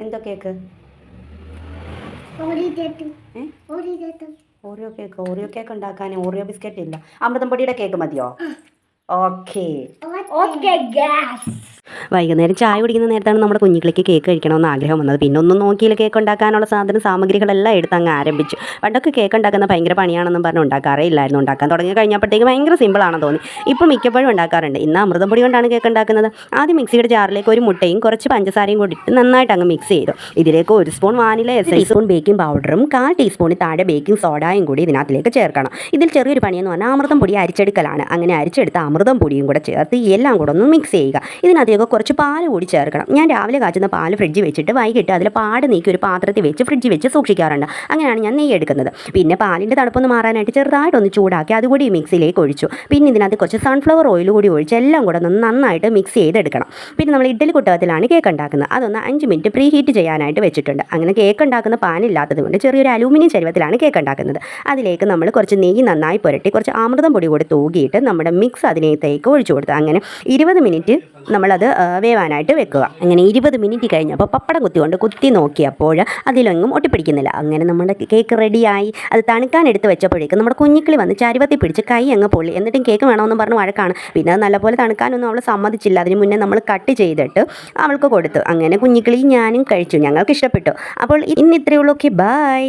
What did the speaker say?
എന്തോ cake? Oreo cake Oreo cake. ഉണ്ടാക്കാൻ Oreo biscuit ഇല്ല അമൃതം പൊടിയുടെ കേക്ക് മതിയോ? ഓക്കേ. Okay guys. വൈകുന്നേരം ചായ കുടിക്കുന്ന നേരത്താണ് നമ്മുടെ കുഞ്ഞുങ്ങളിലേക്ക് കേക്ക് കഴിക്കണമെന്ന് ആഗ്രഹം വന്നത്. പിന്നെ ഒന്നും നോക്കിയില്ല കേക്ക് ഉണ്ടാക്കാനുള്ള സാധന സാമഗ്രികളെല്ലാം എടുത്ത് അങ്ങ് ആരംഭിച്ചു. പണ്ടൊക്കെ കേക്ക് ഉണ്ടാക്കുന്ന ഭയങ്കര പണിയാണെന്നും പറഞ്ഞ് ഉണ്ടാക്കാറേ ഇല്ലായിരുന്നു. ഉണ്ടാക്കാൻ തുടങ്ങി കഴിഞ്ഞപ്പോഴത്തേക്ക് ഭയങ്കര സിമ്പിളാണെന്ന് തോന്നി. ഇപ്പം മിക്കപ്പോഴും ഉണ്ടാക്കാറുണ്ട്. ഇന്ന് അമൃതം പൊടി കൊണ്ടാണ് കേക്ക് ഉണ്ടാക്കുന്നത്. ആദ്യം മിക്സിയുടെ ജാറിലേക്ക് ഒരു മുട്ടയും കുറച്ച് പഞ്ചസാരയും കൂടി നന്നായിട്ട് അങ്ങ് മിക്സ് ചെയ്തു. ഇതിലേക്ക് ഒരു സ്പൂൺ വാനില എസ് ടീസ്പൂൺ ബേക്കിംഗ് പൗഡറും കാൽ ടീസ്പൂണിൽ താഴെ ബേക്കിംഗ് സോഡായും കൂടി ഇതിനകത്തിലേക്ക് ചേർക്കണം. ഇതിൽ ചെറിയൊരു പണിയെന്ന് പറഞ്ഞാൽ അമൃതം പൊടി അരിച്ചെടുക്കലാണ്. അങ്ങനെ അരിച്ചെടുത്ത അമൃതം പൊടിയും കൂടെ ചേർത്ത് എല്ലാം കൂടെ ഒന്ന് മിക്സ് ചെയ്യുക. ഇതിനകത്തേക്ക് കുറച്ച് പാൽ കൂടി ചേർക്കണം ഞാൻ രാവിലെ കാച്ചുന്ന പാൽ ഫ്രിഡ്ജിൽ വെച്ചിട്ട് വൈകിട്ട് അതിൽ പാട് നീക്കി ഒരു പാത്രത്തിൽ വെച്ച് ഫ്രിഡ്ജിൽ വെച്ച് സൂക്ഷിക്കാറുണ്ട്. അങ്ങനെയാണ് ഞാൻ നെയ്യ് എടുക്കുന്നത്. പിന്നെ പാലിന്റെ തണുപ്പൊന്ന് മാറാനായിട്ട് ചെറുതായിട്ടൊന്ന് ചൂടാക്കി അതുകൂടി മിക്സിയിലേക്ക് ഒഴിച്ചു. പിന്നെ ഇതിനകത്ത് കുറച്ച് സൺഫ്ലവർ ഓയിൽ കൂടി ഒഴിച്ച് എല്ലാം കൂടെ ഒന്ന് നന്നായിട്ട് മിക്സ് ചെയ്തെടുക്കണം. പിന്നെ നമ്മൾ ഇഡ്ഡലി കുട്ടകത്തിലാണ് കേക്ക് ഉണ്ടാക്കുന്നത്. അതൊന്ന് അഞ്ച് മിനിറ്റ് പ്രീ ഹീറ്റ് ചെയ്യാനായിട്ട് വെച്ചിട്ടുണ്ട്. അങ്ങനെ കേക്ക് ഉണ്ടാക്കുന്ന പാനില്ലാത്തത് കൊണ്ട് ചെറിയൊരു അലൂമിനിയം ചരുവത്തിലാണ് കേക്ക് ഉണ്ടാക്കുന്നത്. അതിലേക്ക് നമ്മൾ കുറച്ച് നെയ്യ് നന്നായി പുരട്ടി കുറച്ച് അമൃതം പൊടി കൂടി തൂകിയിട്ട് നമ്മുടെ മിക്സ് അതിനകത്തേക്ക് ഒഴിച്ചു കൊടുത്തു അങ്ങനെ ഇരുപത് മിനിറ്റ് നമ്മളത് വേവാനായിട്ട് വെക്കുക. അങ്ങനെ ഇരുപത് മിനിറ്റ് കഴിഞ്ഞപ്പോൾ പപ്പടം കുത്തിക്കൊണ്ട് കുത്തി നോക്കിയപ്പോൾ അതിലൊന്നും ഒട്ടിപ്പിടിക്കുന്നില്ല. അങ്ങനെ നമ്മുടെ കേക്ക് റെഡിയായി. അത് തണുക്കാൻ എടുത്ത് വെച്ചപ്പോഴേക്കും നമ്മുടെ കുഞ്ഞിക്കിളി വന്ന് ചരുവത്തി പിടിച്ച് കൈ അങ്ങ് പൊള്ളി. എന്നിട്ടും കേക്ക് വേണമെന്ന് പറഞ്ഞ് വഴക്കാണ്. പിന്നെ അത് നല്ലപോലെ തണുക്കാനൊന്നും അവൾ സമ്മതിച്ചില്ല. അതിന് മുന്നേ നമ്മൾ കട്ട് ചെയ്തിട്ട് അവൾക്ക് കൊടുത്തു. അങ്ങനെ കുഞ്ഞിക്കിളി ഞാനും കഴിച്ചു. ഞങ്ങൾക്ക് ഇഷ്ടപ്പെട്ടു. അപ്പോൾ ഇന്ന് ഇത്രയേ ഉള്ളൂ. Okay bye.